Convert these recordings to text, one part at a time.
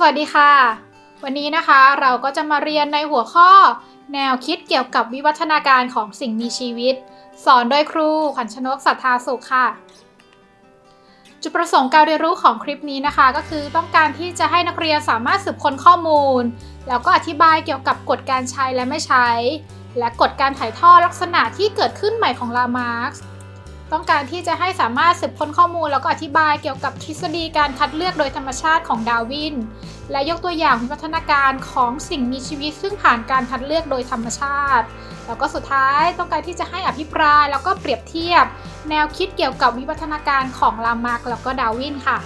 สวัสดีค่ะ วันนี้นะคะเราก็จะมาเรียนในหัวข้อ แนวคิดเกี่ยวกับวิวัฒนาการของสิ่งมีชีวิต สอนโดยครูขวัญชนกสัทธาสุขค่ะ จุดประสงค์การเรียนรู้ของคลิปนี้นะคะ ก็คือต้องการที่จะให้นักเรียนสามารถสืบค้นข้อมูล แล้วก็อธิบายเกี่ยวกับกฎการใช้และไม่ใช้ และกฎการถ่ายทอดลักษณะที่เกิดขึ้นใหม่ของลามาร์ก ต้องการที่จะให้สามารถสืบค้นข้อมูลแล้วก็อธิบายเกี่ยวกับทฤษฎีการคัดเลือกโดยธรรมชาติของดาวิน และยกตัวอย่างวิวัฒนาการของสิ่งมีชีวิต ซึ่งผ่านการคัดเลือกโดยธรรมชาติ แล้วก็สุดท้ายต้องการที่จะให้อภิปรายแล้วก็เปรียบเทียบ แนวคิดเกี่ยวกับวิวัฒนาการของลามาร์กแล้วก็ดาวินค่ะ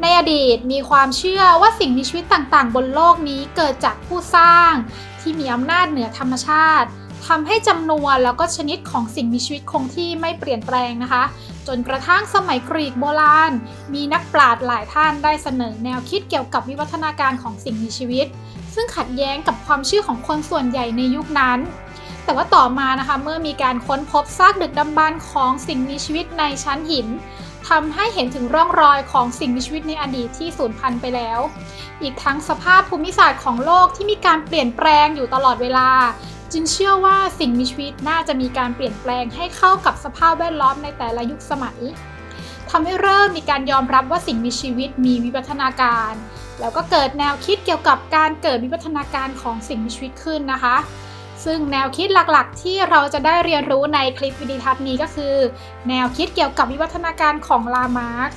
ในอดีตมีความเชื่อว่าสิ่งมีชีวิตต่างๆ บนโลกนี้เกิดจากผู้สร้างที่มีอำนาจเหนือธรรมชาติ ทำให้จำนวนแล้วก็ชนิดของสิ่งมีชีวิตคงที่ไม่เปลี่ยนแปลงนะคะ จนกระทั่งสมัยกรีกโบราณ มีนักปราชญ์หลายท่านได้เสนอแนวคิดเกี่ยวกับวิวัฒนาการของสิ่งมีชีวิต ซึ่งขัดแย้งกับความเชื่อของคนส่วนใหญ่ในยุคนั้น แต่ว่าต่อมานะคะเมื่อมีการค้นพบซากดึกดำบรรพ์ของสิ่งมีชีวิตในชั้นหินทำให้เห็นถึงร่องรอยของสิ่งมีชีวิตในอดีตที่สูญพันธุ์ไปแล้ว อีกทั้งสภาพภูมิศาสตร์ของโลกที่มีการเปลี่ยนแปลงอยู่ตลอดเวลา จึงเชื่อว่าสิ่งมีชีวิตน่าจะมีการเปลี่ยนแปลงให้เข้ากับสภาพแวดล้อมในแต่ละยุคสมัยทำให้เริ่มมีการยอมรับว่าสิ่งมีชีวิตมีวิวัฒนาการ แล้วก็เกิดแนวคิดเกี่ยวกับการเกิดวิวัฒนาการของสิ่งมีชีวิตขึ้นนะคะ ซึ่งแนวคิดหลักๆ ที่เราจะได้เรียนรู้ในคลิปวิดีทัศน์นี้ก็คือ แนวคิดเกี่ยวกับวิวัฒนาการของลามาร์ก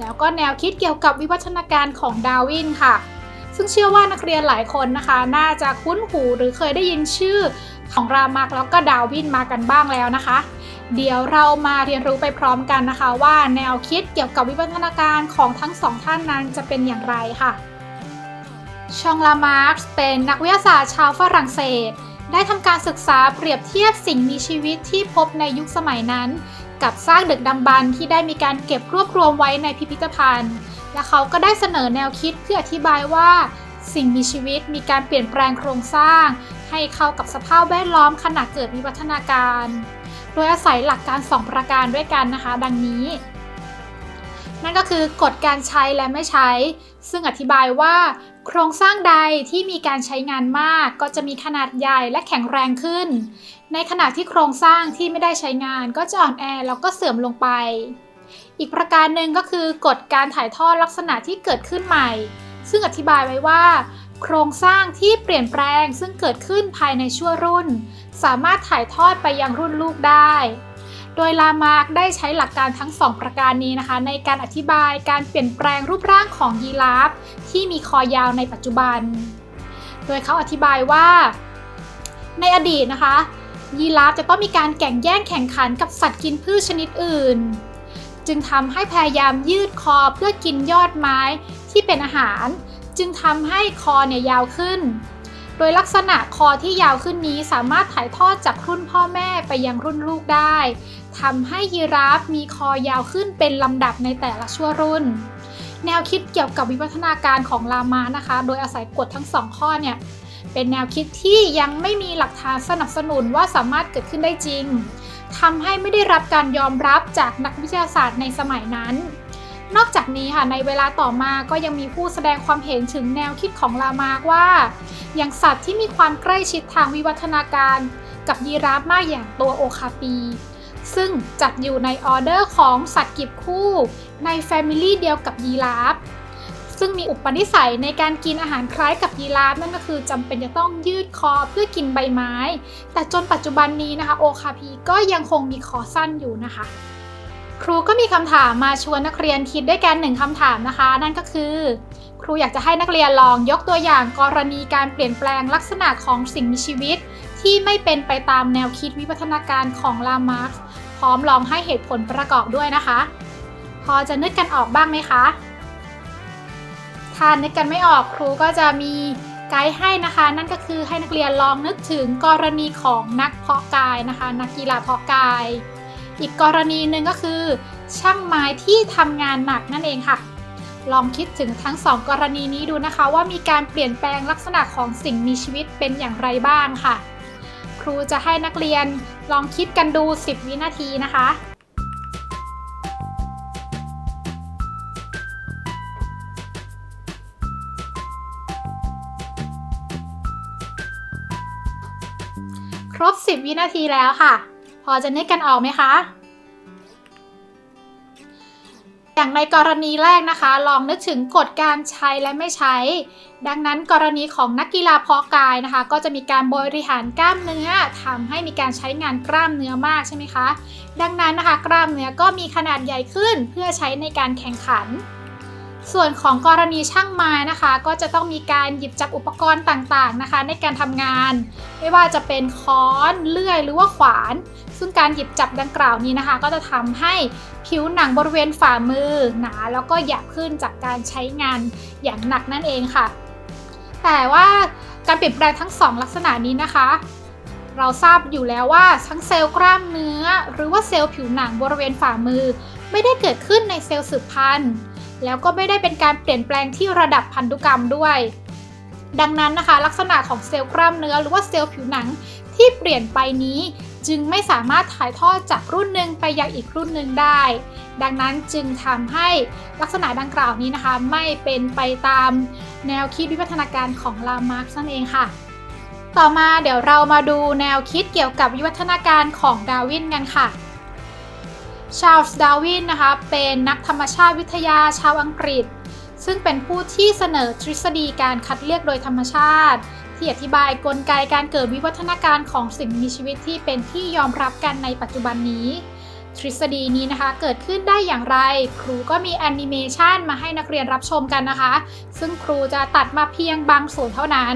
แล้วก็แนวคิดเกี่ยวกับวิวัฒนาการของดาวินค่ะ ซึ่งเชื่อว่านักเรียนหลายคนนะคะ น่าจะคุ้นหูหรือเคยได้ยินชื่อของรามาร์กแล้วก็ดาวินมากันบ้างแล้วนะคะ เดี๋ยวเรามาเรียนรู้ไปพร้อมกันนะคะ ว่าแนวคิดเกี่ยวกับวิวัฒนาการของทั้งสองท่านนั้นจะเป็นอย่างไรค่ะ ชองลามาร์กเป็นนักวิทยาศาสตร์ชาวฝรั่งเศส ได้ทำการศึกษาเปรียบเทียบสิ่งมีชีวิตที่พบในยุคสมัยนั้น กับซากดึกดำบรรที่ได้มีการเก็บรวบรวมไว้ในพิพิธภัณฑ์ และเขาก็ได้เสนอแนวคิดเพื่ออธิบายว่า สิ่งมีชีวิตมีการเปลี่ยนแปลงโครงสร้าง ให้เข้ากับสภาพแวดล้อมขณะเกิดวิวัฒนาการ โดยอาศัยหลักการ 2 ประการด้วยกันนะคะ ดังนี้ นั่นก็คือกฎการใช้และไม่ใช้ ซึ่งอธิบายว่า โครงสร้างใดที่มีการใช้งานมากก็จะมีขนาดใหญ่และแข็งแรงขึ้น ในขณะที่โครงสร้างที่ไม่ได้ใช้งานก็จะอ่อนแอแล้วก็เสื่อมลงไป อีกประการหนึ่งก็คือกฎการถ่ายทอดลักษณะที่เกิดขึ้นใหม่ ซึ่งอธิบายไว้ว่า โครงสร้างที่เปลี่ยนแปลงซึ่งเกิดขึ้นภายในชั่วรุ่น สามารถถ่ายทอดไปยังรุ่นลูกได้ โดยลามาร์กได้ใช้หลักการทั้ง2ประการนี้นะคะ ในการอธิบายการเปลี่ยนแปลงรูปร่างของยีราฟที่มีคอยาวในปัจจุบัน โดยเขาอธิบายว่า ในอดีตนะคะ ยีราฟจะต้องมีการแข่งแย่งแข่งขันกับสัตว์กินพืชชนิดอื่น จึงทำให้พยายามยืดคอเพื่อกินยอดไม้ที่เป็นอาหาร จึงทำให้คอเนี่ยยาวขึ้น โดยลักษณะคอที่ยาวขึ้นนี้สามารถถ่ายทอดจากรุ่นพ่อแม่ไปยังรุ่นลูกได้ทำให้ยีราฟมีคอยาวขึ้นเป็นลำดับในแต่ละชั่วรุ่น แนวคิดเกี่ยวกับวิวัฒนาการของลามานะคะ โดยอาศัยกฎทั้งสองข้อเนี่ยเป็นแนวคิดที่ยังไม่มีหลักฐานสนับสนุนว่าสามารถเกิดขึ้นได้จริง ทำให้ไม่ได้รับการยอมรับจากนักวิทยาศาสตร์ในสมัยนั้น นอกจากนี้ค่ะในเวลาต่อมาก็ยังมีผู้แสดงความเห็นถึงแนวคิดของลามาร์กว่า อย่างสัตว์ที่มีความใกล้ชิดทางวิวัฒนาการ กับยีราฟมากอย่างตัวโอคาปี ซึ่งจัดอยู่ในออเดอร์ของสัตว์กีบคู่ในแฟมิลี่เดียวกับยีราฟ ซึ่งมีอุปนิสัยในการกินอาหารคล้ายกับยีราฟนั่นก็คือจำเป็นจะต้องยืดคอเพื่อกินใบไม้ แต่จนปัจจุบันนี้นะคะโอคาพีก็ยังคงมีคอสั้นอยู่นะคะ ครูก็มีคำถามมาชวนนักเรียนคิดด้วยกันหนึ่งคำถามนะคะ นั่นก็คือ ครูอยากจะให้นักเรียนลองยกตัวอย่างกรณีการเปลี่ยนแปลงลักษณะของสิ่งมีชีวิต ที่ไม่เป็นไปตามแนวคิดวิวัฒนาการของลามาร์กพร้อมลองให้เหตุผลประกอบด้วยนะคะ พอจะนึกกันออกบ้างไหมคะ ถ้านึกกันไม่ออกครูก็จะมีไกด์ให้นะคะ นั่นก็คือให้นักเรียนลองนึกถึงกรณีของนักเพาะกายนะคะ นักกีฬาเพาะกาย อีกกรณีหนึ่งก็คือ ช่างไม้ที่ทำงานหนักนั่นเองค่ะ ลองคิดถึงทั้งสองกรณีนี้ดูนะคะ ว่ามีการเปลี่ยนแปลงลักษณะของสิ่งมีชีวิตเป็นอย่างไรบ้างค่ะ ครูจะให้นักเรียนลองคิดกันดู 10 วินาทีนะคะ รบ 10 วินาทีแล้วค่ะ พอจะนึกกันออกไหมคะ อย่างในกรณีแรกนะคะ ลองนึกถึงกฎการใช้และไม่ใช้ ดังนั้นกรณีของนักกีฬาเพาะกายนะคะ ก็จะมีการบริหารกล้ามเนื้อทำให้มีการใช้งานกล้ามเนื้อมากใช่ไหมคะ ดังนั้นนะคะ กล้ามเนื้อก็มีขนาดใหญ่ขึ้นเพื่อใช้ในการแข่งขัน ส่วนของกรณีช่างไม้นะคะ ก็จะต้องมีการหยิบจับอุปกรณ์ต่างๆนะคะ ในการทำงาน ไม่ว่าจะเป็นค้อนเลื่อยหรือว่าขวาน ซึ่งการหยิบจับดังกล่าวนี้นะคะ ก็จะทำให้ผิวหนังบริเวณฝ่ามือหนาแล้วก็หยาบขึ้นจากการใช้งานอย่างหนักนั่นเองค่ะ แต่ว่าการเปลี่ยนแปลงทั้งสองลักษณะนี้นะคะเราทราบอยู่แล้วว่าทั้งเซลล์กล้ามเนื้อ หรือว่าเซลล์ผิวหนังบริเวณฝ่ามือ ไม่ได้เกิดขึ้นในเซลล์สืบพันธุ์ แล้วก็ไม่ได้เป็นการเปลี่ยนแปลงที่ระดับพันธุกรรมด้วย ดังนั้นนะคะ ลักษณะของเซลล์กล้ามเนื้อหรือว่าเซลล์ผิวหนังที่เปลี่ยนไปนี้จึงไม่สามารถถ่ายทอดจากรุ่นหนึ่งไปยังอีกรุ่นหนึ่งได้ ดังนั้นจึงทำให้ลักษณะดังกล่าวนี้นะคะ ไม่เป็นไปตามแนวคิดวิวัฒนาการของลามาร์กนั่นเองค่ะ ต่อมาเดี๋ยวเรามาดูแนวคิดเกี่ยวกับวิวัฒนาการของดาวินกันค่ะ ชาร์ลส์ดาวินนะคะเป็นนักธรรมชาติวิทยาชาวอังกฤษ ซึ่งเป็นผู้ที่เสนอทฤษฎีการคัดเลือกโดยธรรมชาติ ที่อธิบายกลไกการเกิดวิวัฒนาการของสิ่งมีชีวิตที่เป็นที่ยอมรับกันในปัจจุบันนี้ ทฤษฎีนี้นะคะ เกิดขึ้นได้อย่างไร ครูก็มีแอนิเมชันมาให้นักเรียนรับชมกันนะคะ ซึ่งครูจะตัดมาเพียงบางส่วนเท่านั้น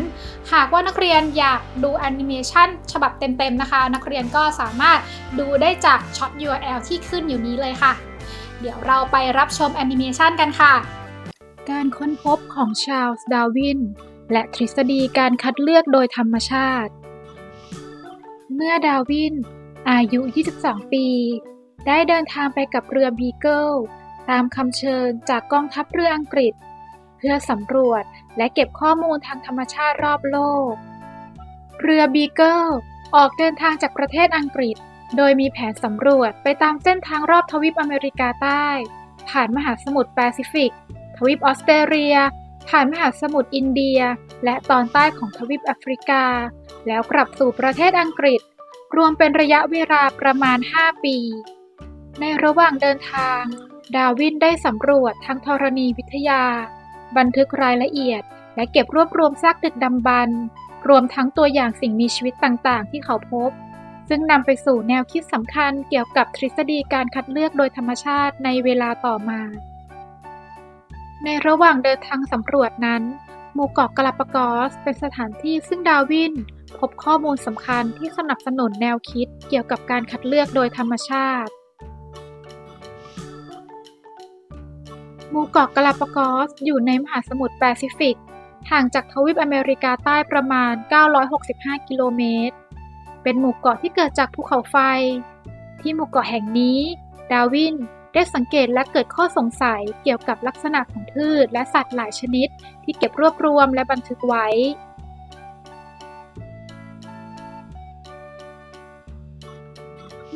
หากว่านักเรียนอยากดูแอนิเมชันฉบับเต็มๆนะคะ นักเรียนก็สามารถดูได้จากช็อต URL ที่ขึ้นอยู่นี้เลยค่ะ เดี๋ยวเราไปรับชมแอนิเมชันกันค่ะ การค้นพบของชาร์ลส์ดาวินและทฤษฎีการคัดเลือกโดยธรรมชาติ เมื่อดาวินอายุ 22 ปี ได้เดินทางไปกับเรือบีเกิลตามคำเชิญจากกองทัพเรืออังกฤษ เพื่อสำรวจและเก็บข้อมูลทางธรรมชาติรอบโลก เรือบีเกิลออกเดินทางจากประเทศอังกฤษ โดยมีแผนสำรวจไปตามเส้นทางรอบทวีปอเมริกาใต้ ผ่านมหาสมุทรแปซิฟิก ทวีปออสเตรเลีย ผ่านมหาสมุทรอินเดีย และตอนใต้ของทวีปแอฟริกา แล้วกลับสู่ประเทศอังกฤษ รวมเป็นระยะเวลาประมาณ 5 ปี ในระหว่างเดินทาง ดาวินได้สำรวจทางธรณีวิทยา บันทึกรายละเอียด และเก็บรวบรวมซากดึกดำบรรพ์รวมทั้งตัวอย่างสิ่งมีชีวิตต่างๆ ที่เขาพบ ซึ่งนำไปสู่แนวคิดสำคัญเกี่ยวกับทฤษฎีการคัดเลือกโดยธรรมชาติในเวลาต่อมา ในระหว่างเดินทางสำรวจนั้นหมู่เกาะกาลาปากอส เป็นสถานที่ซึ่งดาวิน พบข้อมูลสำคัญที่สนับสนุนแนวคิดเกี่ยวกับการคัดเลือกโดยธรรมชาติ หมู่เกาะกาลาปากอสอยู่ในมหาสมุทรแปซิฟิก ห่างจากทวีปอเมริกาใต้ประมาณ 965 กิโลเมตร เป็นหมู่เกาะที่เกิดจากภูเขาไฟ ที่หมู่เกาะแห่งนี้ ดาวินได้สังเกตและเกิดข้อสงสัยเกี่ยวกับลักษณะของพืชและสัตว์หลายชนิด ที่เก็บรวบรวมและบันทึกไว้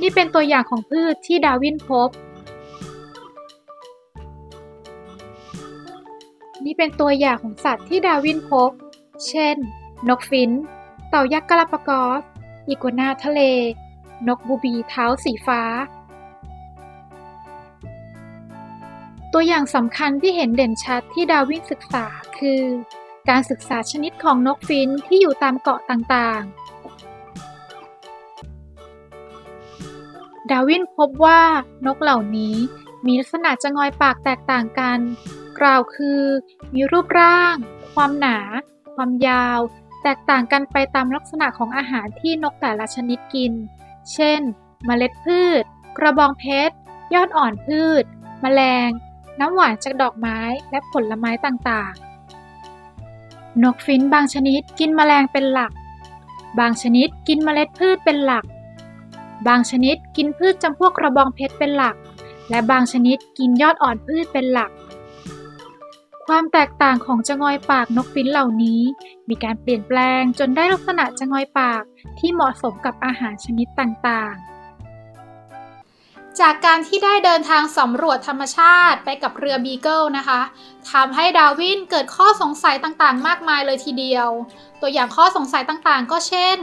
นี่เป็นตัวอย่างของพืชที่ดาวินพบ นี่เป็นตัวอย่างของสัตว์ที่ดาวินพบ เช่น นกฟินช์เต่ายักษ์กาลาปากอสอีกัวนาทะเล นกบูบีเท้าสีฟ้า ตัวอย่างสำคัญที่เห็นเด่นชัดที่ดาวินศึกษาคือ การศึกษาชนิดของนกฟินช์ที่อยู่ตามเกาะต่างๆ ดาวินพบว่านกเหล่านี้มีลักษณะจะงอยปากแตกต่างกัน กล่าวคือ มีรูปร่าง ความหนา ความยาว แตกต่างกันไปตามลักษณะของอาหารที่นกแต่ละชนิดกิน เช่น เมล็ดพืช กระบองเพชร ยอดอ่อนพืช แมลง น้ำหวานจากดอกไม้และผลไม้ต่างๆ นกฟินบางชนิดกินแมลงเป็นหลัก บางชนิดกินเมล็ดพืชเป็นหลัก บางชนิดกินพืชจำพวกกระบองเพชรเป็นหลักและบางชนิดกินยอดอ่อนพืชเป็นหลัก ความแตกต่างของจงอยปากนกฟินเหล่านี้ มีการเปลี่ยนแปลงจนได้ลักษณะจงอยปากที่เหมาะสมกับอาหารชนิดต่างๆ จากการที่ได้เดินทางสำรวจธรรมชาติไปกับเรือบีเกิลนะคะทำให้ดาวินเกิดข้อสงสัยต่างๆ มากมายเลยทีเดียว ตัวอย่างข้อสงสัยต่างๆ ก็เช่น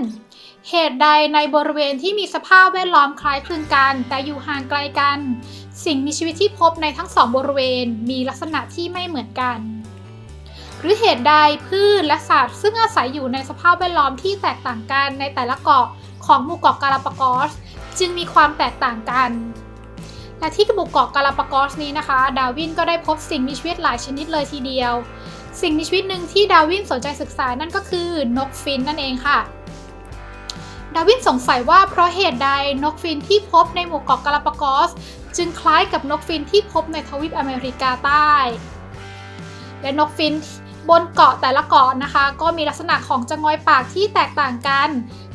เหตุใดในบริเวณที่มีสภาพแวดล้อมคล้ายคลึงกัน แต่อยู่ห่างไกลกัน สิ่งมีชีวิตที่พบในทั้งสองบริเวณมีลักษณะที่ไม่เหมือนกัน หรือเหตุใดพืชและสัตว์ ซึ่งอาศัยอยู่ในสภาพแวดล้อมที่แตกต่างกันในแต่ละเกาะของหมู่เกาะกาลาปากอส จึงมีความแตกต่างกัน และที่หมู่เกาะกาลาปากอสนี้นะคะ ดาวินก็ได้พบสิ่งมีชีวิตหลายชนิดเลยทีเดียว สิ่งมีชีวิตหนึ่งที่ดาวินสนใจศึกษานั่นก็คือนกฟินนั่นเองค่ะดาวินสงสัยว่าเพราะเหตุใดนกฟินที่พบในหมู่เกาะกาลาปากอส จึงคล้ายกับนกฟินที่พบในทวีปอเมริกาใต้ และนกฟินบนเกาะแต่ละเกาะนะคะ ก็มีลักษณะของจงอยปากที่แตกต่างกัน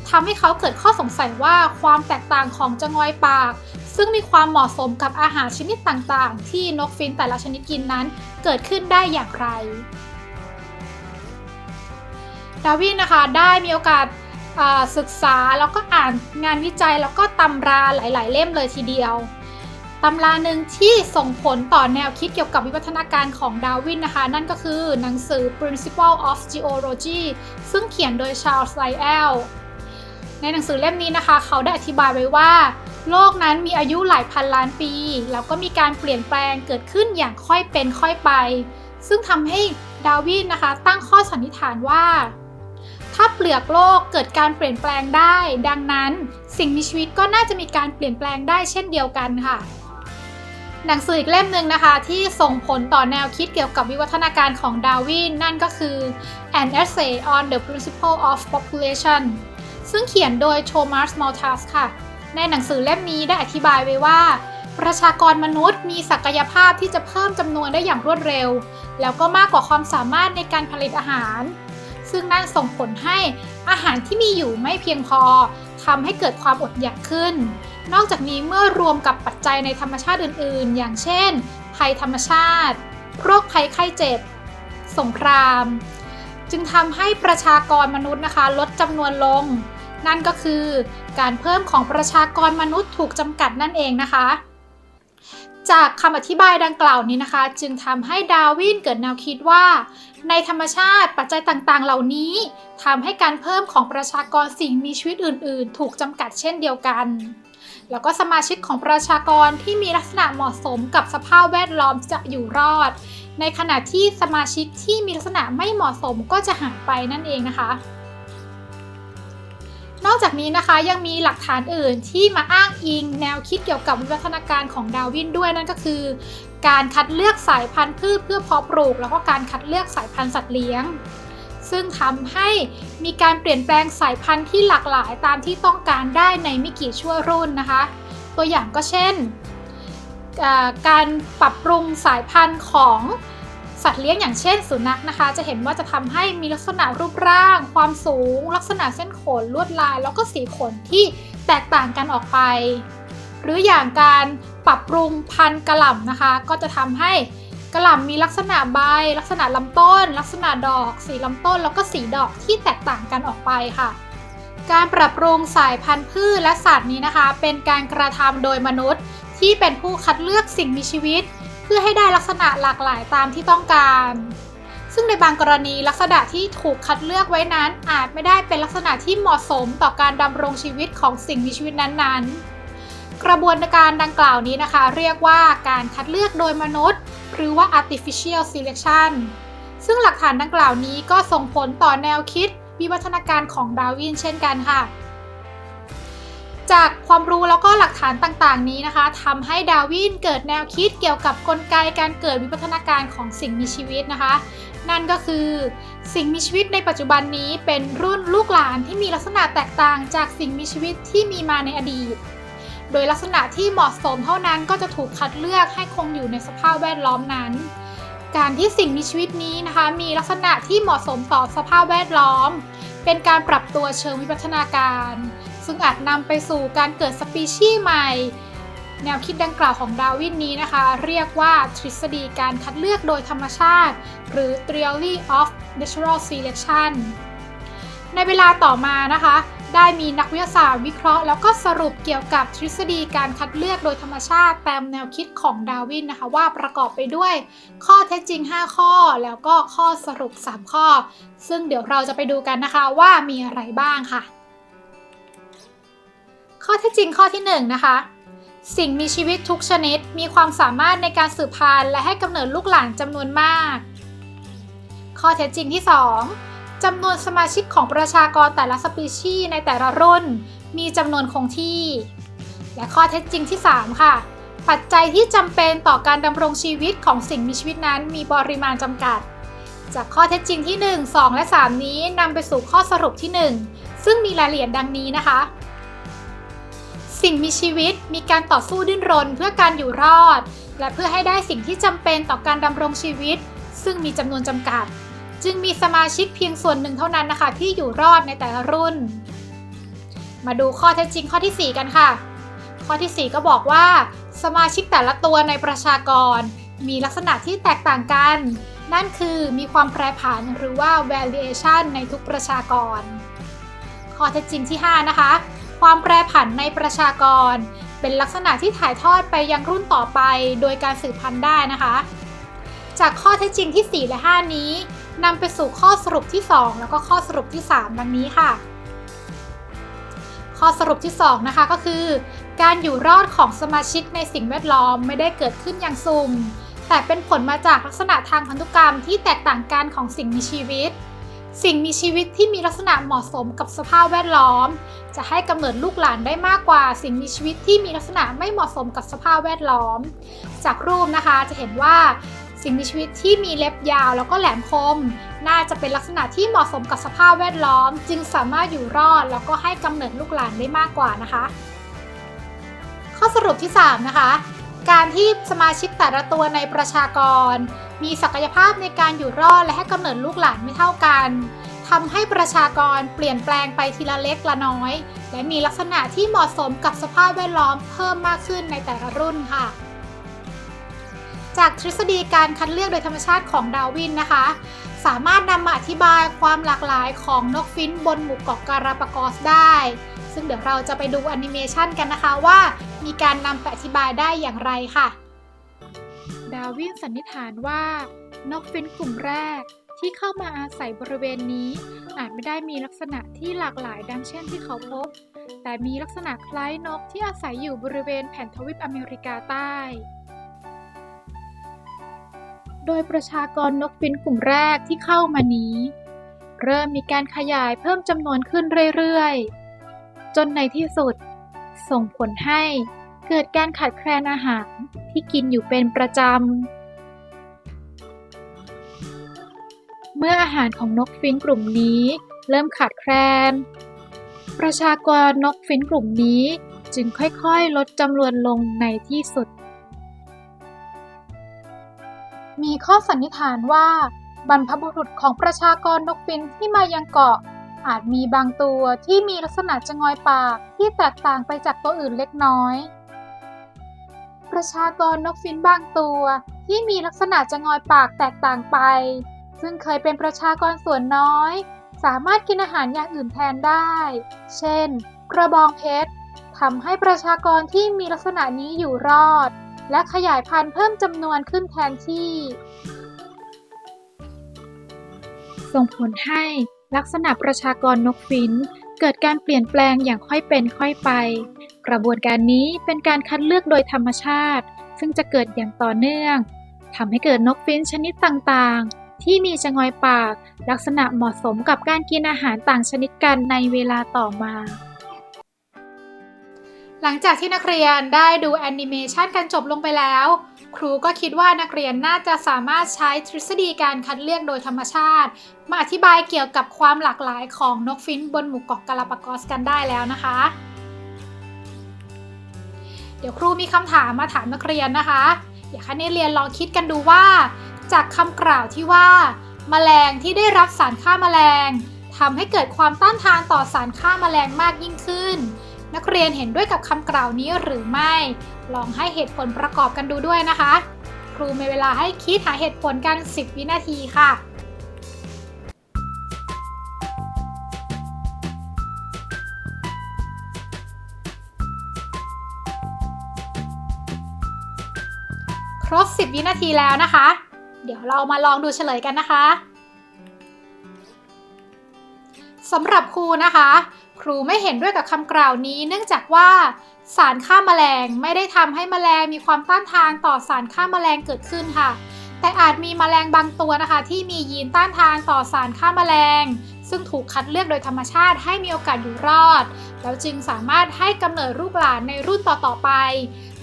ทำให้เขาเกิดข้อสงสัยว่าความแตกต่างของจงอยปาก ซึ่งมีความเหมาะสมกับอาหารชนิดต่างๆ ที่นกฟินแต่ละชนิดกินนั้นเกิดขึ้นได้อย่างไร ดาวินนะคะได้มีโอกาสศึกษาแล้วก็อ่านงานวิจัยแล้วก็ตำราหลาย ๆ เล่มเลยทีเดียว ตำราหนึ่งที่ส่งผลต่อแนวคิดเกี่ยวกับวิวัฒนาการของดาวินนะคะ นั่นก็คือหนังสือ Principle of Geology ซึ่งเขียนโดย Charles Lyell ในหนังสือเล่มนี้นะคะ เขาได้อธิบายไว้ว่า โลกนั้นมีอายุหลายพันล้านปี แล้วก็มีการเปลี่ยนแปลงเกิดขึ้นอย่างค่อยเป็นค่อยไป ซึ่งทำให้ดาวินนะคะ ตั้งข้อสันนิษฐานว่า ถ้าเปลือกโลกเกิดการเปลี่ยนแปลงได้ ดังนั้นสิ่งมีชีวิตก็น่าจะมีการเปลี่ยนแปลงได้เช่นเดียวกันค่ะ หนังสืออีกเล่มหนึ่งนะคะ ที่ส่งผลต่อแนวคิดเกี่ยวกับวิวัฒนาการของดาวินนั่นก็คือ An Essay on the Principle of Population ซึ่งเขียนโดยโทมัสมอลทัสค่ะ ในหนังสือเล่มนี้ได้อธิบายไว้ว่า ประชากรมนุษย์มีศักยภาพที่จะเพิ่มจำนวนได้อย่างรวดเร็ว แล้วก็มากกว่าความสามารถในการผลิตอาหาร ซึ่งนั่นส่งผลให้อาหารที่มีอยู่ไม่เพียงพอทำให้เกิดความอดอยากขึ้น นอกจากนี้เมื่อรวมกับปัจจัยในธรรมชาติอื่น ๆ อย่างเช่น ภัยธรรมชาติ โรคภัยไข้เจ็บ สงคราม จึงทำให้ประชากรมนุษย์นะคะ ลดจำนวนลง นั่นก็คือการเพิ่มของประชากรมนุษย์ถูกจำกัดนั่นเองนะคะ จากคำอธิบายดังกล่าวนี้นะคะ จึงทำให้ดาวินเกิดแนวคิดว่า ในธรรมชาติปัจจัยต่างๆ เหล่านี้ทำให้การเพิ่มของประชากรสิ่งมีชีวิตอื่น ๆ ถูกจำกัดเช่นเดียวกัน แล้วก็สมาชิกของประชากรที่มีลักษณะเหมาะสมกับสภาพแวดล้อมจะอยู่รอด ในขณะที่สมาชิกที่มีลักษณะไม่เหมาะสมก็จะหายไปนั่นเองนะคะ นอกจากนี้นะคะยังมีหลักฐานอื่นที่มาอ้างอิงแนวคิดเกี่ยวกับวิวัฒนาการของดาวินด้วยนั่นก็คือ การคัดเลือกสายพันธุ์พืชเพื่อเพาะปลูก แล้วก็การคัดเลือกสายพันธุ์สัตว์เลี้ยง ซึ่งทำให้มีการเปลี่ยนแปลงสายพันธุ์ที่หลากหลายตามที่ต้องการได้ในไม่กี่ชั่วรุ่นนะคะ ตัวอย่างก็เช่น การปรับปรุงสายพันธุ์ของสัตว์เลี้ยงอย่างเช่นสุนัขนะคะ จะเห็นว่าจะทำให้มีลักษณะรูปร่าง ความสูง ลักษณะเส้นขนลวดลาย แล้วก็สีขนที่แตกต่างกันออกไป หรืออย่างการปรับปรุงพันธุ์กระหล่ำนะคะ ก็จะทำให้ กระหล่ำมีลักษณะใบ ลักษณะลำต้น ลักษณะดอก สีลำต้น แล้วก็สีดอกที่แตกต่างกันออกไปค่ะ การปรับปรุงสายพันธุ์พืชและสัตว์นี้นะคะ เป็นการกระทำโดยมนุษย์ ที่เป็นผู้คัดเลือกสิ่งมีชีวิต เพื่อให้ได้ลักษณะหลากหลายตามที่ต้องการ ซึ่งในบางกรณีลักษณะที่ถูกคัดเลือกไว้นั้น อาจไม่ได้เป็นลักษณะที่เหมาะสมต่อการดำรงชีวิตของสิ่งมีชีวิตนั้นๆ กระบวนการดังกล่าวนี้นะคะ เรียกว่าการคัดเลือกโดยมนุษย์ หรือว่า artificial selection ซึ่งหลักฐานดังกล่าวนี้ก็ส่งผลต่อแนวคิดวิวัฒนาการของดาวินเช่นกันค่ะ จากความรู้แล้วก็หลักฐานต่างๆ นี้นะคะทำให้ดาวินเกิดแนวคิดเกี่ยวกับกลไกการเกิดวิวัฒนาการของสิ่งมีชีวิตนะคะ นั่นก็คือ สิ่งมีชีวิตในปัจจุบันนี้เป็นรุ่นลูกหลานที่มีลักษณะแตกต่างจากสิ่งมีชีวิตที่มีมาในอดีต โดยลักษณะที่เหมาะสมเท่านั้นก็จะถูกคัดเลือกให้คงอยู่ในสภาพแวดล้อมนั้น การที่สิ่งมีชีวิตนี้นะคะ มีลักษณะที่เหมาะสมต่อสภาพแวดล้อม เป็นการปรับตัวเชิงวิวัฒนาการ ซึ่งอาจนำไปสู่การเกิดสปีชีส์ใหม่ แนวคิดดังกล่าวของดาวินนี้นะคะ เรียกว่าทฤษฎีการคัดเลือกโดยธรรมชาติ หรือ theory of natural selection ในเวลาต่อมานะคะ ได้มีนักวิทยาศาสตร์วิเคราะห์ แล้วก็สรุปเกี่ยวกับทฤษฎีการคัดเลือกโดยธรรมชาติตามแนวคิดของดาวินนะคะว่าประกอบไปด้วย ข้อเท็จจริง 5 ข้อ แล้วก็ข้อสรุป 3 ข้อ ซึ่งเดี๋ยวเราจะไปดูกันนะคะว่ามีอะไรบ้างค่ะ ข้อเท็จจริงข้อที่ 1 นะคะสิ่งมีชีวิตทุกชนิดมีความสามารถในการสืบพันธุ์และให้กำเนิดลูกหลานจำนวนมาก ข้อเท็จจริงที่ 2 จำนวนสมาชิกของประชากรแต่ละสปีชีส์ในแต่ละรุ่น มีจำนวนคงที่ และข้อเท็จจริงที่ 3 ค่ะ ปัจจัยที่จำเป็นต่อการดำรงชีวิตของสิ่งมีชีวิตนั้นมีปริมาณจำกัด จากข้อเท็จจริงที่ 1 2 และ 3 นี้นำไปสู่ข้อสรุปที่ 1 ซึ่งมีรายละเอียดดังนี้นะคะ สิ่งมีชีวิตมีการต่อสู้ดิ้นรนเพื่อการอยู่รอด และเพื่อให้ได้สิ่งที่จำเป็นต่อการดำรงชีวิต ซึ่งมีจำนวนจำกัด จึงมีสมาชิกเพียงส่วนหนึ่งเท่านั้นนะคะ ที่อยู่รอดในแต่ละรุ่น มาดูข้อเท็จจริงข้อที่ 4 กันค่ะ ข้อที่ 4 ก็บอกว่า สมาชิกแต่ละตัวในประชากร มีลักษณะที่แตกต่างกัน นั่นคือมีความแปรผันหรือว่า variation ในทุกประชากร ข้อเท็จจริงที่ 5 นะคะ ความแปรผันในประชากร เป็นลักษณะที่ถ่ายทอดไปยังรุ่นต่อไป โดยการสืบพันธุ์ได้นะคะ จากข้อเท็จจริงที่ 4 และ 5 นี้ นำไปสู่ข้อสรุปที่ 2 แล้วก็ข้อสรุปที่ 3 ดังนี้ค่ะ ข้อสรุปที่ 2 นะคะก็คือ การอยู่รอดของสมาชิกในสิ่งแวดล้อมไม่ได้เกิดขึ้นอย่างสุ่ม แต่เป็นผลมาจากลักษณะทางพันธุกรรมที่แตกต่างกันของสิ่งมีชีวิต สิ่งมีชีวิตที่มีลักษณะเหมาะสมกับสภาพแวดล้อม จะให้กำเนิดลูกหลานได้มากกว่า สิ่งมีชีวิตที่มีลักษณะไม่เหมาะสมกับสภาพแวดล้อม จากรูปนะคะจะเห็นว่า สิ่งมีชีวิตที่มีเล็บยาวแล้วก็แหลมคม น่าจะเป็นลักษณะที่เหมาะสมกับสภาพแวดล้อม จึงสามารถอยู่รอดแล้วก็ให้กำเนิดลูกหลานได้มากกว่านะคะ ข้อสรุปที่ 3 นะคะ การที่สมาชิกแต่ละตัวในประชากร มีศักยภาพในการอยู่รอดและให้กำเนิดลูกหลานไม่เท่ากันทำให้ประชากรเปลี่ยนแปลงไปทีละเล็กละน้อย และมีลักษณะที่เหมาะสมกับสภาพแวดล้อมเพิ่มมากขึ้นในแต่ละรุ่นค่ะ จากทฤษฎีการคัดเลือกโดยธรรมชาติของดาร์วินนะคะ สามารถนำมาอธิบายความหลากหลายของนกฟินช์บนหมู่เกาะการาปากอสได้ ซึ่งเดี๋ยวเราจะไปดูแอนิเมชันกันนะคะว่ามีการนำไปอธิบายได้อย่างไรค่ะ ดาร์วินสันนิษฐานว่านกฟินกลุ่มแรกที่เข้ามาอาศัยบริเวณนี้ อาจไม่ได้มีลักษณะที่หลากหลายดังเช่นที่เขาพบ แต่มีลักษณะคล้ายนกที่อาศัยอยู่บริเวณแผ่นทวีปอเมริกาใต้ โดยประชากรนกฟินกลุ่มแรกที่เข้ามานี้ เริ่มมีการขยายเพิ่มจำนวนขึ้นเรื่อยๆ จนในที่สุด ส่งผลให้เกิดการขาดแคลนอาหารที่กินอยู่เป็นประจำ เมื่ออาหารของนกฟินกลุ่มนี้เริ่มขาดแคลน ประชากรนกฟินกลุ่มนี้จึงค่อยๆ ลดจำนวนลงในที่สุด มีข้อสันนิษฐานว่า บรรพบุรุษของประชากรนกฟินที่มายังเกาะ อาจมีบางตัวที่มีลักษณะจงอยปากที่แตกต่างไปจากตัวอื่นเล็กน้อย ประชากรนกฟินบางตัวที่มีลักษณะจงอยปากแตกต่างไป ซึ่งเคยเป็นประชากรส่วนน้อย สามารถกินอาหารอย่างอื่นแทนได้ เช่น กระบองเพชรทำให้ประชากรที่มีลักษณะนี้อยู่รอด และขยายพันธุ์เพิ่มจำนวนขึ้นแทนที่ ส่งผลให้ลักษณะประชากรนกฟินเกิดการเปลี่ยนแปลงอย่างค่อยเป็นค่อยไป กระบวนการนี้เป็นการคัดเลือกโดยธรรมชาติ ซึ่งจะเกิดอย่างต่อเนื่องทำให้เกิดนกฟินช์ชนิดต่างๆ ที่มีจงอยปาก ลักษณะเหมาะสมกับการกินอาหารต่างชนิดกันในเวลาต่อมา หลังจากที่นักเรียนได้ดูแอนิเมชันกันจบลงไปแล้ว ครูก็คิดว่านักเรียนน่าจะสามารถใช้ทฤษฎีการคัดเลือกโดยธรรมชาติ มาอธิบายเกี่ยวกับความหลากหลายของนกฟินช์บนหมู่เกาะกาลาปากอสกันได้แล้วนะคะ เดี๋ยวครูมีคำถามมาถามนักเรียนนะคะ อยากให้นักเรียนลองคิดกันดูว่า จากคำกล่าวที่ว่า แมลงที่ได้รับสารฆ่าแมลงทำให้เกิดความต้านทานต่อสารฆ่าแมลงมากยิ่งขึ้น นักเรียนเห็นด้วยกับคำกล่าวนี้หรือไม่ ลองให้เหตุผลประกอบกันดูด้วยนะคะ ครูมีเวลาให้คิดหาเหตุผลกัน 10 วินาทีค่ะครบ 10 วินาทีแล้วนะคะ เดี๋ยวเรามาลองดูเฉลยกันนะคะสำหรับครูนะคะ ครูไม่เห็นด้วยกับคำกล่าวนี้ เนื่องจากว่าสารฆ่าแมลงไม่ได้ทำให้แมลงมีความต้านทานต่อสารฆ่าแมลงเกิดขึ้นค่ะ แต่อาจมีแมลงบางตัวนะคะ ที่มียีนต้านทานต่อสารฆ่าแมลง ซึ่งถูกคัดเลือกโดยธรรมชาติให้มีโอกาสอยู่รอด แล้วจึงสามารถให้กำเนิดลูกหลานในรุ่นต่อๆไป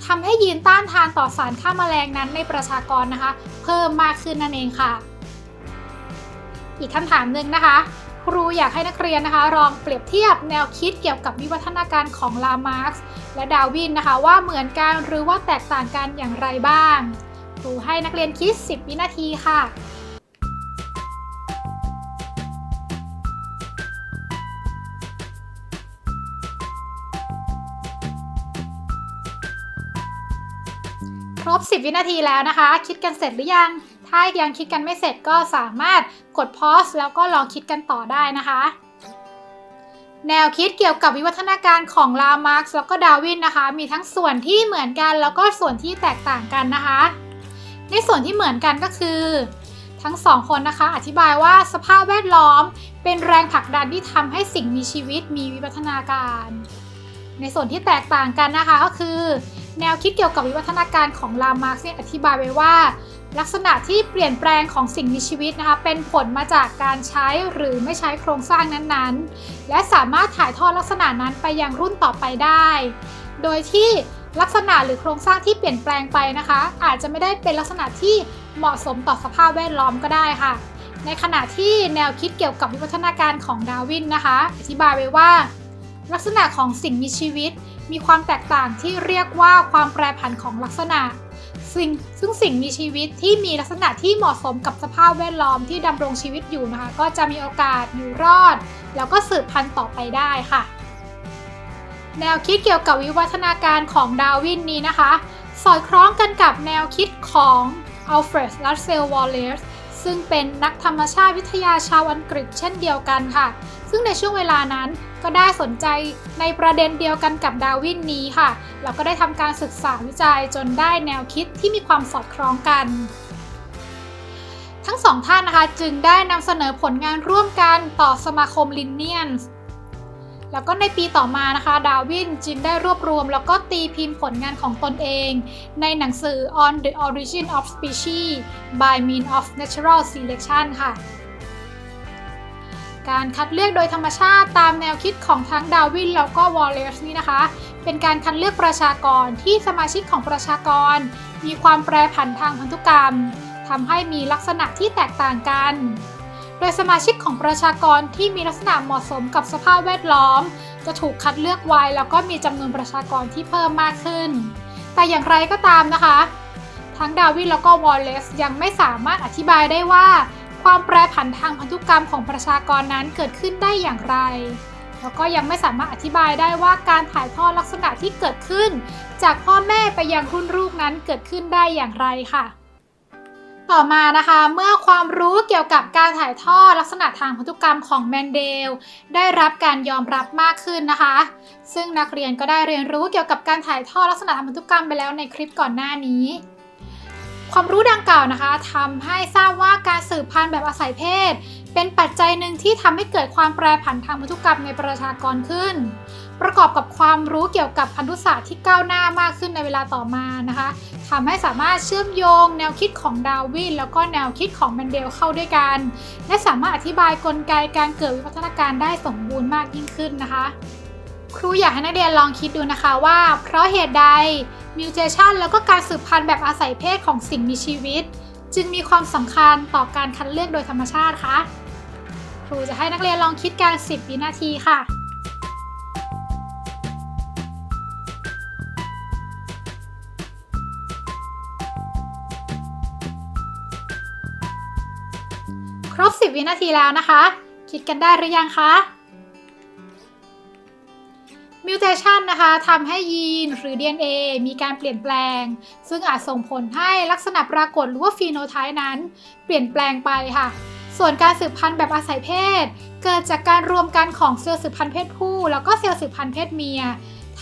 ทำให้ยีนต้านทานต่อสารฆ่าแมลงนั้นในประชากรนะคะ เพิ่มมากขึ้นนั่นเองค่ะ อีกคำถามหนึ่งนะคะ ครูอยากให้นักเรียนนะคะลองเปรียบเทียบแนวคิดเกี่ยวกับวิวัฒนาการของลามาร์กและดาวินนะคะ ว่าเหมือนกันหรือว่าแตกต่างกันอย่างไรบ้าง ครูให้นักเรียนคิด 10 วินาทีค่ะครบ 10 วินาทีแล้วนะคะ คิดกันเสร็จหรือยัง ถ้ายังคิดกันไม่เสร็จก็สามารถ กดพอสแล้วก็ลองคิดกันต่อได้นะคะ แนวคิดเกี่ยวกับวิวัฒนาการของลามาร์กแล้วก็ดาวินนะคะ มีทั้งส่วนที่เหมือนกันแล้วก็ส่วนที่แตกต่างกันนะคะ ในส่วนที่เหมือนกันก็คือ ทั้งสองคนนะคะ อธิบายว่าสภาพแวดล้อมเป็นแรงผลักดันที่ทำให้สิ่งมีชีวิตมีวิวัฒนาการ ในส่วนที่แตกต่างกันนะคะก็คือ แนวคิดเกี่ยวกับวิวัฒนาการของลามาร์กเนี่ยอธิบายไว้ว่า ลักษณะที่เปลี่ยนแปลงของสิ่งมีชีวิตนะคะ เป็นผลมาจากการใช้หรือไม่ใช้โครงสร้างนั้นๆ และสามารถถ่ายทอดลักษณะนั้นไปยังรุ่นต่อไปได้ โดยที่ลักษณะหรือโครงสร้างที่เปลี่ยนแปลงไปนะคะ อาจจะไม่ได้เป็นลักษณะที่เหมาะสมต่อสภาพแวดล้อมก็ได้ค่ะ ในขณะที่แนวคิดเกี่ยวกับวิวัฒนาการของดาวินนะคะ อธิบายไว้ว่า ลักษณะของสิ่งมีชีวิต มีความแตกต่างที่เรียกว่าความแปรผันของลักษณะ สิ่งซึ่งสิ่งมีชีวิตที่มีลักษณะที่เหมาะสมกับสภาพแวดล้อมที่ดำรงชีวิตอยู่นะคะ ก็จะมีโอกาสอยู่รอด แล้วก็สืบพันธุ์ต่อไปได้ค่ะ แนวคิดเกี่ยวกับวิวัฒนาการของดาวินนี้นะคะ สอดคล้องกันกับแนวคิดของอัลเฟรดลัสเซลวอลเลส ซึ่งเป็นนักธรรมชาติวิทยาชาวอังกฤษเช่นเดียวกันค่ะ ซึ่งในช่วงเวลานั้นก็ได้สนใจในประเด็นเดียวกันกับดาวินนี้ค่ะแล้วก็ได้ทำการศึกษาวิจัยจนได้แนวคิดที่มีความสอดคล้องกัน ทั้งสองท่านนะคะจึงได้นำเสนอผลงานร่วมกันต่อสมาคมลินเนียนส์ แล้วก็ในปีต่อมานะคะ ดาวินจึงได้รวบรวม แล้วก็ตีพิมพ์ผลงานของตนเอง ในหนังสือ On the Origin of Species by Means of Natural Selection ค่ะ การคัดเลือกโดยธรรมชาติตามแนวคิดของทั้งดาวินแล้วก็วอลเลซนี่นะคะ เป็นการคัดเลือกประชากรที่สมาชิกของประชากร มีความแปรผันทางพันธุกรรมทำให้มีลักษณะที่แตกต่างกัน โดยสมาชิกของประชากรที่มีลักษณะเหมาะสมกับสภาพแวดล้อม จะถูกคัดเลือกไว้แล้วก็มีจำนวนประชากรที่เพิ่มมากขึ้น แต่อย่างไรก็ตามนะคะ ทั้งดาวินแล้วก็วอลเลซยังไม่สามารถอธิบายได้ว่า ความแปรผันทางพันธุกรรมของประชากรนั้นเกิดขึ้นได้อย่างไร แล้วก็ยังไม่สามารถอธิบายได้ว่าการถ่ายทอดลักษณะที่เกิดขึ้น จากพ่อแม่ไปยังรุ่นลูกนั้นเกิดขึ้นได้อย่างไรค่ะ ต่อมานะคะเมื่อความรู้เกี่ยวกับการถ่ายทอดลักษณะทางพันธุกรรมของแมนเดล ได้รับการยอมรับมากขึ้นนะคะ ซึ่งนักเรียนก็ได้เรียนรู้เกี่ยวกับการถ่ายทอดลักษณะทางพันธุกรรมไปแล้วในคลิปก่อนหน้านี้ ความรู้ดังกล่าวนะคะทำให้ทราบว่าการสืบพันธุ์แบบอาศัยเพศ เป็นปัจจัยหนึ่งที่ทำให้เกิดความแปรผันทางพันธุกรรมในประชากรขึ้น ประกอบกับความรู้เกี่ยวกับพันธุศาสตร์ที่ก้าวหน้ามากขึ้นในเวลาต่อมานะคะทำให้สามารถเชื่อมโยงแนวคิดของดาวินแล้วก็แนวคิดของแมนเดลเข้าด้วยกัน และสามารถอธิบายกลไกการเกิดวิวัฒนาการได้สมบูรณ์มากยิ่งขึ้นนะคะ ครูอยากให้นักเรียนลองคิดดูนะคะว่า เพราะเหตุใดมิวเทชันแล้วก็การสืบพันธุ์แบบอาศัยเพศของสิ่งมีชีวิต จึงมีความสำคัญต่อการคัดเลือกโดยธรรมชาติคะครูจะให้นักเรียนลองคิดกัน10 วินาทีค่ะ ครบ 10 วินาทีแล้วนะคะ คิดกันได้หรือยังคะมิวเทชันนะคะทำให้ยีนหรือ DNA มีการเปลี่ยนแปลง ซึ่งอาจส่งผลให้ลักษณะปรากฏหรือว่าฟีโนไทป์นั้น เปลี่ยนแปลงไปค่ะ ส่วนการสืบพันธุ์แบบอาศัยเพศ เกิดจากการรวมกันของเซลล์สืบพันธุ์เพศผู้ แล้วก็เซลล์สืบพันธุ์เพศเมีย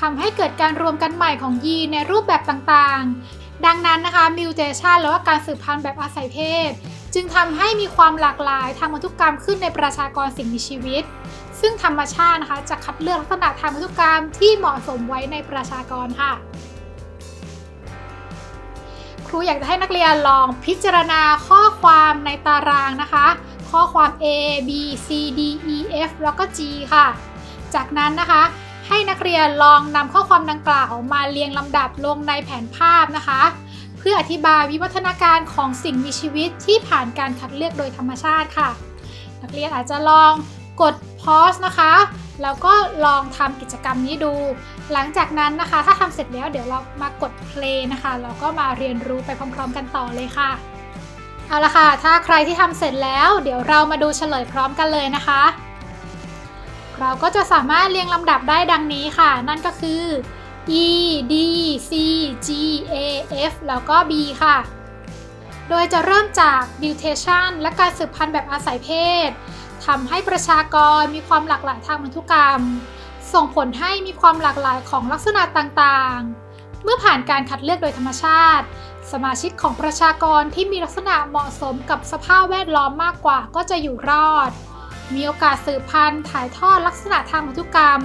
ทำให้เกิดการรวมกันใหม่ของยีนในรูปแบบต่างๆ ดังนั้นนะคะมิวเทชันหรือว่าการสืบพันธุ์แบบอาศัยเพศ จึงทำให้มีความหลากหลายทางพันธุกรรมขึ้นในประชากรสิ่งมีชีวิต ซึ่งธรรมชาตินะคะจะคัดเลือกลักษณะทางพันธุกรรมที่เหมาะสมไว้ในประชากรค่ะ ครูอยากจะให้นักเรียนลองพิจารณาข้อความในตารางนะคะ ข้อความ A B C D E F แล้วก็ G ค่ะ จากนั้นนะคะให้นักเรียนลองนำข้อความดังกล่าวมาเรียงลำดับลงในแผนภาพนะคะ พื่ออธิบายวิวัฒนาการของสิ่งมีชีวิตที่ผ่านการคัดเลือกโดยธรรมชาติค่ะ นักเรียนอาจจะลองกด pause นะคะ แล้วก็ลองทำกิจกรรมนี้ดู หลังจากนั้นนะคะ ถ้าทำเสร็จแล้วเดี๋ยวเรามากด play นะคะ แล้วก็มาเรียนรู้ไปพร้อม ๆ กันต่อเลยค่ะ เอาละค่ะ ถ้าใครที่ทำเสร็จแล้ว เดี๋ยวเรามาดูเฉลยพร้อมกันเลยนะคะ เราก็จะสามารถเรียงลำดับได้ดังนี้ค่ะ นั่นก็คือ E D C G A F แล้วก็ B ค่ะ โดยจะเริ่มจาก mutation และการสืบพันธุ์แบบอาศัยเพศทำให้ประชากรมีความหลากหลายทางพันธุกรรม ส่งผลให้มีความหลากหลายของลักษณะต่างๆ เมื่อผ่านการคัดเลือกโดยธรรมชาติ สมาชิกของประชากรที่มีลักษณะเหมาะสมกับสภาพแวดล้อมมากกว่าก็จะอยู่รอด มีโอกาสสืบพันธุ์ถ่ายทอดลักษณะทางพันธุกรรม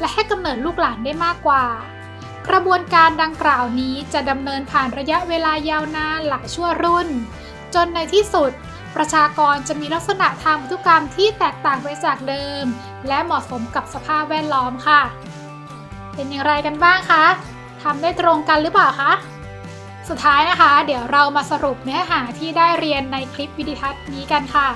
และให้กำเนิดลูกหลานได้มากกว่า กระบวนการดังกล่าวนี้จะดำเนินผ่านระยะเวลายาวนานหลายชั่วรุ่น จนในที่สุด ประชากรจะมีลักษณะทางพันธุกรรมที่แตกต่างไปจากเดิม และเหมาะสมกับสภาพแวดล้อมค่ะ เป็นอย่างไรกันบ้างคะทำได้ตรงกันหรือเปล่าคะสุดท้ายนะคะ เดี๋ยวเรามาสรุปเนื้อหาที่ได้เรียนในคลิปวิดีทัศน์นี้กันค่ะ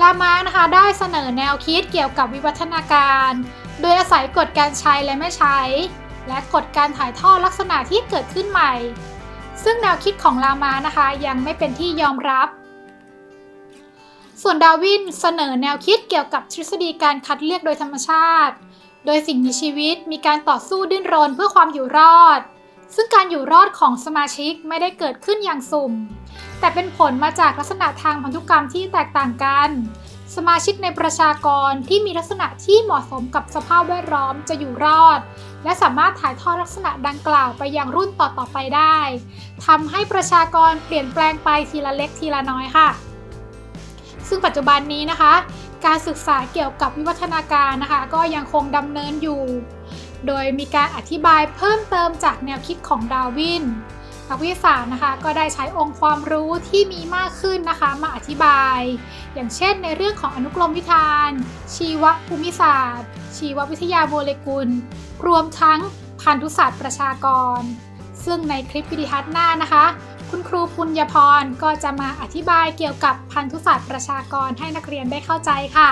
ลามาร์กนะคะได้เสนอแนวคิดเกี่ยวกับวิวัฒนาการ โดยอาศัยกฎการใช้และไม่ใช้ และกฎการถ่ายทอดลักษณะที่เกิดขึ้นใหม่ ซึ่งแนวคิดของลามาร์นะคะยังไม่เป็นที่ยอมรับ ส่วนดาวินเสนอแนวคิดเกี่ยวกับทฤษฎีการคัดเลือกโดยธรรมชาติ โดยสิ่งมีชีวิตมีการต่อสู้ดิ้นรนเพื่อความอยู่รอด ซึ่งการอยู่รอดของสมาชิกไม่ได้เกิดขึ้นอย่างสุ่ม แต่เป็นผลมาจากลักษณะทางพันธุกรรมที่แตกต่างกัน สมาชิกในประชากรที่มีลักษณะที่เหมาะสมกับสภาพแวดล้อมจะอยู่รอด และสามารถถ่ายทอดลักษณะดังกล่าวไปยังรุ่นต่อๆไปได้ ทำให้ประชากรเปลี่ยนแปลงไปทีละเล็กทีละน้อยค่ะ ซึ่งปัจจุบันนี้นะคะ การศึกษาเกี่ยวกับวิวัฒนาการนะคะ ก็ยังคงดำเนินอยู่ โดยมีการอธิบายเพิ่มเติมจากแนวคิดของดาวิน นักวิทยาศาสตร์นะคะ ก็ได้ใช้องค์ความรู้ที่มีมากขึ้นนะคะ มาอธิบาย อย่างเช่นในเรื่องของอนุกรมวิธาน ชีวภูมิศาสตร์ ชีววิทยาโมเลกุล รวมทั้งพันธุศาสตร์ประชากร ซึ่งในคลิปวิดีทัศน์หน้านะคะ คุณครูปุญญพรก็จะมาอธิบายเกี่ยวกับพันธุศาสตร์ประชากรให้นักเรียนได้เข้าใจค่ะ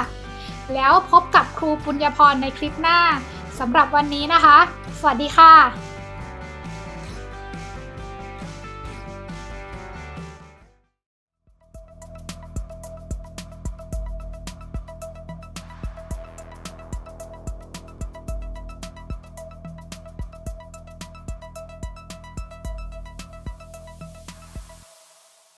แล้วพบกับครูปุญญพรในคลิปหน้าสำหรับวันนี้นะคะ สวัสดีค่ะ